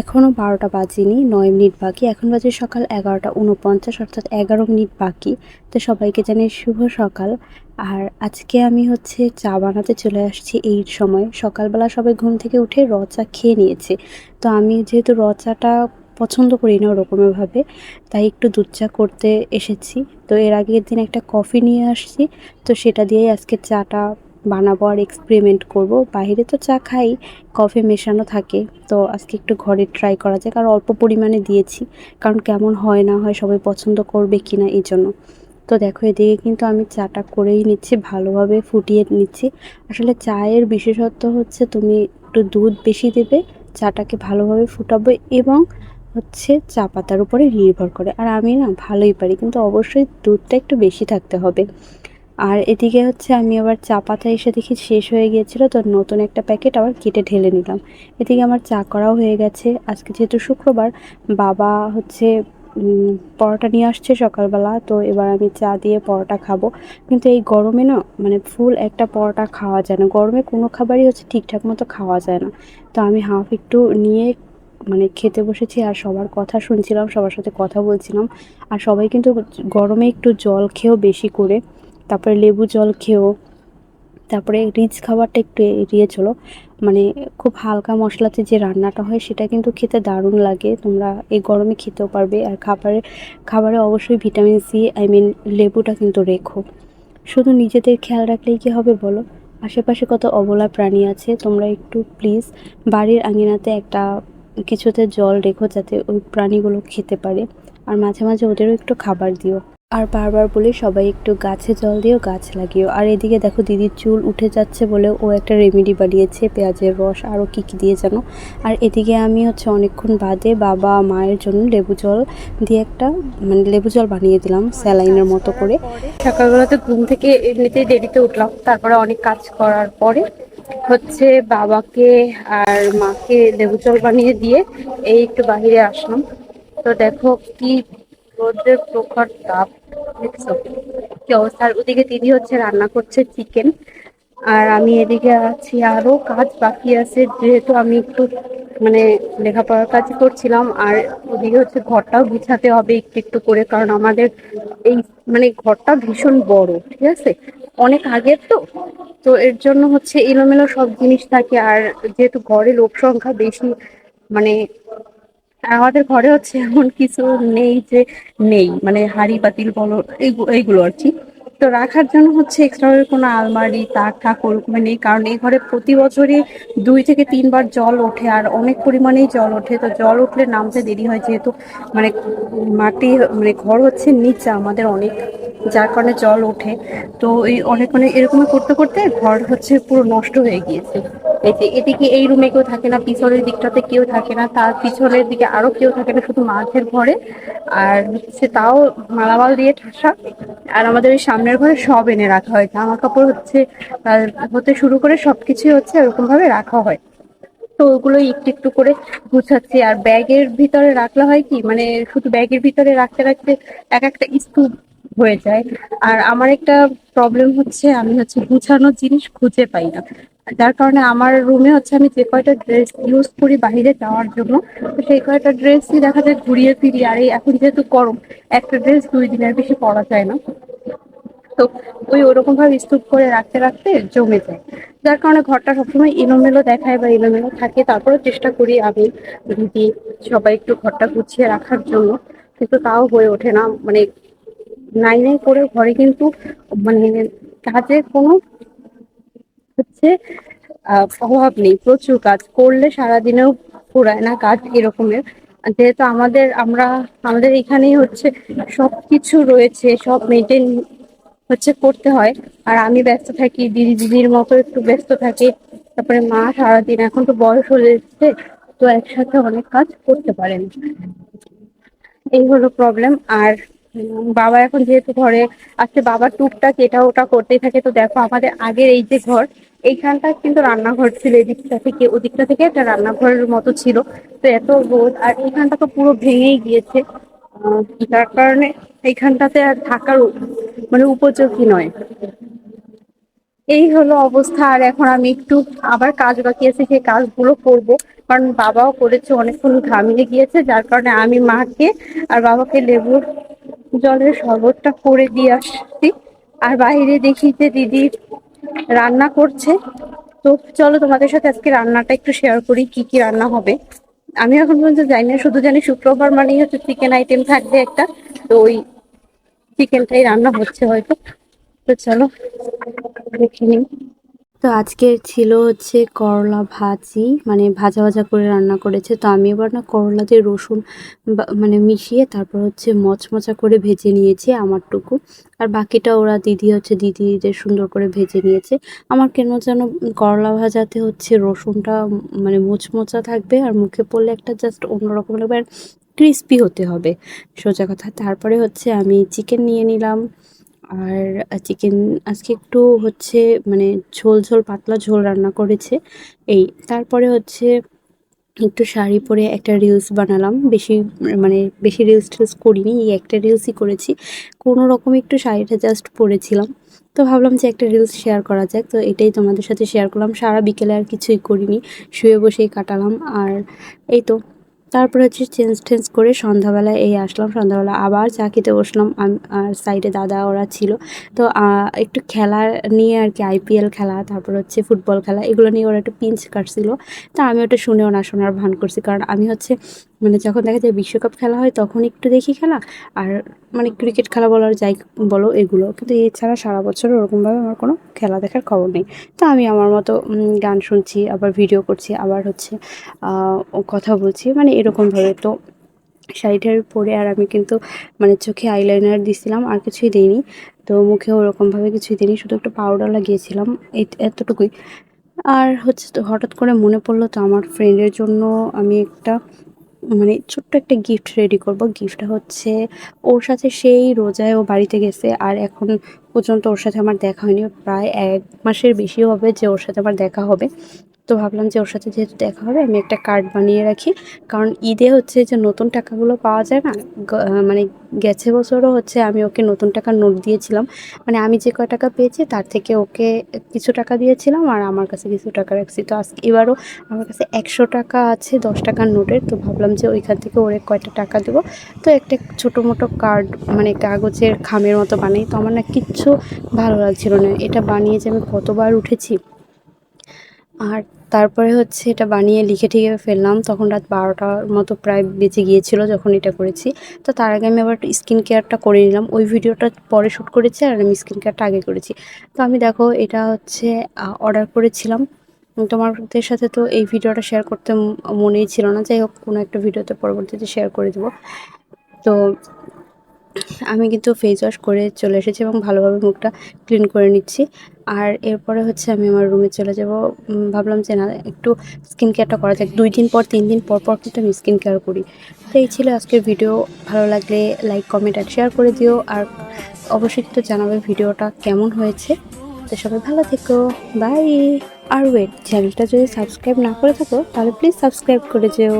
এখনও বারোটা বাজেনি, নয় মিনিট বাকি। এখন বাজে সকাল এগারোটা উনপঞ্চাশ, অর্থাৎ এগারো মিনিট বাকি। তো সবাইকে জানাই শুভ সকাল। আর আজকে আমি হচ্ছে চা বানাতে চলে আসছি এই সময়। সকালবেলা সবাই ঘুম থেকে উঠে র চা খেয়ে নিয়েছে। তো আমি যেহেতু র চাটা পছন্দ করি না ওরকমভাবে, তাই একটু দুধ চা করতে এসেছি। তো এর আগের দিন একটা কফি নিয়ে আসছি। তো সেটা দিয়েই আজকে চাটা বানাবো আর এক্সপেরিমেন্ট করব। বাইরে তো চা খাই কফি মেশানো থাকে। তো আজকে একটু ঘরে ট্রাই করা যাক। আর অল্প পরিমাণে দিয়েছি, কারণ কেমন হয় না হয় সবাই পছন্দ করবে কি না এই জন্য। তো দেখো, এদিকে কিন্তু আমি চাটা করেই নিচ্ছি, ভালোভাবে ফুটিয়ে নিচ্ছি। আসলে চায়ের বিশেষত্ব হচ্ছে তুমি একটু দুধ বেশি দেবে, চাটাকে ভালোভাবে ফুটাবো এবং হচ্ছে চা পাতার উপরে নির্ভর করে। আর আমি না ভালোই পারি, কিন্তু অবশ্যই দুধটা একটু বেশি থাকতে হবে। আর এদিকে হচ্ছে আমি আবার চা পাতা এসে দেখি শেষ হয়ে গিয়েছিল, তো নতুন একটা প্যাকেট আবার কেটে ঢেলে নিলাম। এদিকে আমার চা করাও হয়ে গেছে। আজকে যেহেতু শুক্রবার, বাবা হচ্ছে পরোটা নিয়ে আসছে সকালবেলা, তো এবার আমি চা দিয়ে পরোটা খাব। কিন্তু এই গরমে না মানে ফুল একটা পরোটা খাওয়া যায় না। গরমে কোনো খাবারই হচ্ছে ঠিকঠাক মতো খাওয়া যায় না। তো আমি হাফ একটু নিয়ে মানে খেতে বসেছি আর সবার কথা শুনছিলাম, সবার সাথে কথা বলছিলাম। আর সবাই কিন্তু গরমে একটু জল খেয়েও বেশি করে। তারপরে লেবু জল খেয়েও তারপরে রিচ খাবারটা একটু এড়িয়ে চলো। মানে খুব হালকা মশলাতে যে রান্নাটা হয় সেটা কিন্তু খেতে দারুণ লাগে। তোমরা এই গরমে খেতেও পারবে। আর খাবারে খাবারে অবশ্যই ভিটামিন সি, আই মিন লেবুটা কিন্তু রেখো। শুধু নিজেদের খেয়াল রাখলেই কি হবে বলো? আশেপাশে কত অবলা প্রাণী আছে, তোমরা একটু প্লিজ বাড়ির আঙিনাতে একটা কিছুতে জল রেখো যাতে ওই প্রাণীগুলো খেতে পারে। আর মাঝে মাঝে ওদেরও একটু খাবার দিও। আর বারবার বলি সবাই একটু গাছে জল দিও, গাছ লাগিও। আর এদিকে দেখো দিদির চুল উঠে যাচ্ছে বলে ও একটা রেমেডি বানিয়েছে, পেঁয়াজের রস আরও কী কী দিয়ে জানো? আর এদিকে আমি হচ্ছে অনেকক্ষণ বাদে বাবা মায়ের জন্য লেবু জল দিয়ে একটা মানে লেবু জল বানিয়ে দিলাম, স্যালাইনের মতো করে। সকালবেলাতে ঘুম থেকে এমনিতেই দেরিতে উঠলাম, তারপরে অনেক কাজ করার পরে হচ্ছে বাবাকে আর মাকে লেবু জল বানিয়ে দিয়ে এই একটু বাহিরে আসলাম। তো দেখো কি রোদ্রের প্রখর তাপ। কি ওদিকে দিদি হচ্ছে রান্না করছে চিকেন আর আমি এদিকে আছি, আরও কাজ বাকি আছে, যেহেতু আমি একটু মানে লেখাপড়ার কাজ করছিলাম, আর ওদিকে হচ্ছে ঘরটাও গুছাতে হবে একটু একটু করে, কারণ আমাদের এই মানে ঘরটা ভীষণ বড়, ঠিক আছে? অনেক আগের তো। তো এর জন্য হচ্ছে এলোমেলো সব জিনিস থাকে, আর যেহেতু ঘরে লোক সংখ্যা বেশি মানে আমাদের ঘরে হচ্ছে এমন কিছু নেই যে নেই মানে হাড়ি পাতিল বলো এইগুলো আর কি। তো রাখার জন্য হচ্ছে এক্সট্রা কোনো আলমারি, তাক ঠাক ওরকম নেই, কারণ এই ঘরে প্রতি বছরই দুই থেকে তিনবার জল ওঠে, আর অনেক পরিমাণেই জল ওঠে। তো জল উঠলে নামতে দেরি হয় যেহেতু মানে মাটি মানে ঘর হচ্ছে নিচে আমাদের অনেক, যার কারণে জল ওঠে। তো এই অনেক অনেক এরকমই করতে করতে ঘর হচ্ছে পুরো নষ্ট হয়ে গিয়েছে। এই যে এদিকে এই রুমে কেউ থাকে না, পিছনের দিকটাতে কেউ থাকে না, তার পিছনের দিকে আরও কেউ থাকে না, শুধু মাঝের ঘরে। আর হচ্ছে তাও মালামাল দিয়ে ঠাসা। আর আমাদের ওই সামনের ঘরে সব এনে রাখা হয়। জামা কাপড় হচ্ছে হতে শুরু করে সবকিছুই হচ্ছে এরকম ভাবে রাখা হয়। তো ওগুলো একটু একটু করে গুছাচ্ছি। আর ব্যাগের ভিতরে রাখলে হয় কি মানে শুধু ব্যাগের ভিতরে রাখতে রাখতে এক একটা স্তূপ হয়ে যায়। আর আমার একটা প্রবলেম হচ্ছে, আমি হচ্ছে গুছানোর জিনিস খুঁজে পাই না। যার কারণে আমার রুমে হচ্ছে আমি যে কয়টা ড্রেস ইউজ করি বাহিরে যাওয়ার জন্য, তো সেই কয়টা ড্রেসই দেখা যায় ঘুরিয়ে ফিরি আর এই এখন যেহেতু গরম, একটা ড্রেস দুই দিনের বেশি পরা যায় না। তো ওই ওরকম ভাবে স্তূপ করে রাখতে রাখতে জমে যায়। যার কারণে ঘরটা সবসময় এলোমেলো দেখায় বা এলোমেলো থাকে। তারপরে চেষ্টা করি আমি দিদি সবাই একটু ঘরটা গুছিয়ে রাখার জন্য, কিন্তু তাও হয়ে ওঠে না। মানে নাই নাই করে ঘরে কিন্তু মানে কাজে কোনো হচ্ছে অভাব নেই, প্রচুর কাজ করলে সারাদিনেও ফুরায় না, কাজ এরকমের। যেহেতু আমাদের, আমরা, আমাদের এখানেই হচ্ছে সবকিছু রয়েছে, সব মেনটেন হচ্ছে করতে হয়। আর আমি ব্যস্ত থাকি, দিদি দিদির মতো একটু ব্যস্ত থাকি। তারপরে মা সারাদিন এখন তো বয়স হয়ে যাচ্ছে, তো একসাথে অনেক কাজ করতে পারেন। এই হলো প্রবলেম আর বাবা এখন যেহেতু ঘরে আছে বাবার টুকটাক এটা ওটা করতেই থাকে, তো দেখো আমাদের আগের এই যে ঘর এইখানটা কিন্তু রান্নাঘর ছিল এদিকটা থেকে ওদিকটা থেকে একটা রান্নাঘরের মতো ছিল, তো এত রোদ, আর এইখানটা তো পুরো ভেঙেই গিয়েছে। যার কারণে এইখানটাতে আর থাকার মানে উপযোগী নয়। এই হলো অবস্থা, আর এখন আমি একটু আবার কাজ বাকি আছে, সেই কাজগুলো করব, কারণ বাবাও করেছে, অনেকক্ষণ ঘামিয়ে গিয়েছে, যার কারণে আমি মাকে আর বাবাকে লেবুর জলের শরবতটা করে দিয়ে আসছি। আর বাইরে দেখি যে দিদি রান্না করছে। তো চলো তোমাদের সাথে আজকে রান্নাটা একটু শেয়ার করি, কি কি রান্না হবে। আমি এখন পর্যন্ত জানি না, শুধু জানি শুক্রবার মানেই হচ্ছে চিকেন আইটেম থাকবে একটা। তো ওই চিকেনটাই রান্না হচ্ছে হয়তো। তো চলো দেখে নিই। তো আজকে ছিল হচ্ছে করলা ভাজি মানে ভাজা ভাজা করে রান্না করেছে। তো আমি এবার না করলা দিয়ে রসুন মানে মিশিয়ে তারপর হচ্ছে মচমচা করে ভেজে নিয়েছি আমারটুকু। আর বাকিটা ওরা দিদি হচ্ছে দিদিদের সুন্দর করে ভেজে নিয়েছে। আমার কেন যেন করলা ভাজাতে হচ্ছে রসুনটা মানে মোচমোচা থাকবে আর মুখে পড়লে একটা জাস্ট অন্যরকম লাগবে আর ক্রিস্পি হতে হবে। সোজা কথা। তারপরে হচ্ছে আমি চিকেন নিয়ে নিলাম। আর চিকেন আজকে একটু হচ্ছে মানে ঝোল ঝোল, পাতলা ঝোল রান্না করেছে। এই, তারপরে হচ্ছে একটু শাড়ি পরে একটা রিলস বানালাম। বেশি মানে বেশি রিলস টিলস করিনি, এই একটা রিলসই করেছি। কোনো রকম একটু শাড়িটা জাস্ট পরেছিলাম। তো ভাবলাম যে একটা রিলস শেয়ার করা যাক। তো এটাই তোমাদের সাথে শেয়ার করলাম। সারা বিকেলে আর কিছুই করিনি। শুয়ে বসেই কাটালাম। আর, এই তো। তারপরে হচ্ছে চেঞ্জ টেঞ্জ করে সন্ধ্যাবেলায় এই আসলাম। সন্ধ্যাবেলা আবার চা খেতে বসলাম। আর সাইডে দাদা ওরা ছিল। তো একটু খেলা নিয়ে আর কি আইপিএল খেলা, তারপর হচ্ছে ফুটবল খেলা, এগুলো নিয়ে ওরা একটু পিঞ্চ কাটছিল। তা আমি ওটা শুনেও না, শোনার ভান করছি। কারণ আমি হচ্ছে মানে যখন দেখা যায় বিশ্বকাপ খেলা হয়, তখন একটু দেখি খেলা। আর মানে ক্রিকেট খেলা বলার যাই বলো, এগুলো। কিন্তু এছাড়া সারা বছর ওরকমভাবে আমার কোনো খেলা দেখার খবর নেই। তো আমি আমার মতো গান শুনছি, আবার ভিডিও করছি, আবার হচ্ছে কথা বলছি। মানে এরকমভাবে তো শাড়িটার পরে আর আমি কিন্তু মানে চোখে আইলাইনার দিছিলাম, আর কিছুই দিইনি। তো মুখে ওরকমভাবে কিছুই দিইনি, শুধু একটু পাউডার লাগিয়েছিলাম এতটুকুই। আর হচ্ছে তো হঠাৎ করে মনে পড়ল তো আমার ফ্রেন্ডের জন্য আমি একটা মানে ছোট্ট একটা গিফট রেডি করব। গিফটটা হচ্ছে ওর সাথে সেই রোজায় ও বাড়িতে গেছে, আর এখন পর্যন্ত ওর সাথে আমার দেখা হয়নি। প্রায় এক মাসের বেশি হবে যে ওর সাথে আমার দেখা হবে। তো ভাবলাম যে ওর সাথে যেহেতু দেখা হবে, আমি একটা কার্ড বানিয়ে রাখি। কারণ ঈদে হচ্ছে যে নতুন টাকাগুলো পাওয়া যায় না মানে গেছে বছরও হচ্ছে আমি ওকে নতুন টাকার নোট দিয়েছিলাম। মানে আমি যে কয় টাকা পেয়েছি তার থেকে ওকে কিছু টাকা দিয়েছিলাম আর আমার কাছে কিছু টাকা রাখছি। তো আজকে এবারও আমার কাছে একশো টাকা আছে, দশ টাকার নোটের তো ভাবলাম যে ওইখান থেকে ওরে কয়টা টাকা দেবো। তো একটা ছোটো মোটো কার্ড মানে কাগজের খামের মতো বানাই। তো আমার না কিচ্ছু ভালো লাগছিল না। এটা বানিয়ে যে আমি কতবার উঠেছি আর তারপরে হচ্ছে এটা বানিয়ে লিখে ঠিকে ফেললাম। তখন রাত বারোটার মতো প্রায় বেঁচে গিয়েছিল যখন এটা করেছি। তো তার আগে আমি আবার স্কিন কেয়ারটা করে নিলাম। ওই ভিডিওটা পরে শ্যুট করেছি আর আমি স্কিন কেয়ারটা আগে করেছি। তো আমি দেখো এটা হচ্ছে অর্ডার করেছিলাম। তোমাদের সাথে তো এই ভিডিওটা শেয়ার করতে মনেই ছিল না। যাই হোক, কোনো একটা ভিডিওতে পরবর্তীতে শেয়ার করে দেবো। তো আমি কিন্তু ফেস ওয়াশ করে চলে এসেছি এবং ভালোভাবে মুখটা ক্লিন করে নিচ্ছি। আর এরপরে হচ্ছে আমি আমার রুমে চলে যাব। ভাবলাম যে না, একটু স্কিন কেয়ারটা করা যাক। দুই দিন পর, তিন দিন পর পর কিন্তু আমি স্কিন কেয়ার করি। তো এই ছিল আজকের ভিডিও ভালো লাগলে লাইক কমেন্ট আর শেয়ার করে দিও। আর অবশ্যই কিন্তু জানাবে ভিডিওটা কেমন হয়েছে। তো সবাই ভালো থেকো। বাই আর ওয়েট চ্যানেলটা যদি সাবস্ক্রাইব না করে থাকো, তাহলে প্লিজ সাবস্ক্রাইব করে যেও।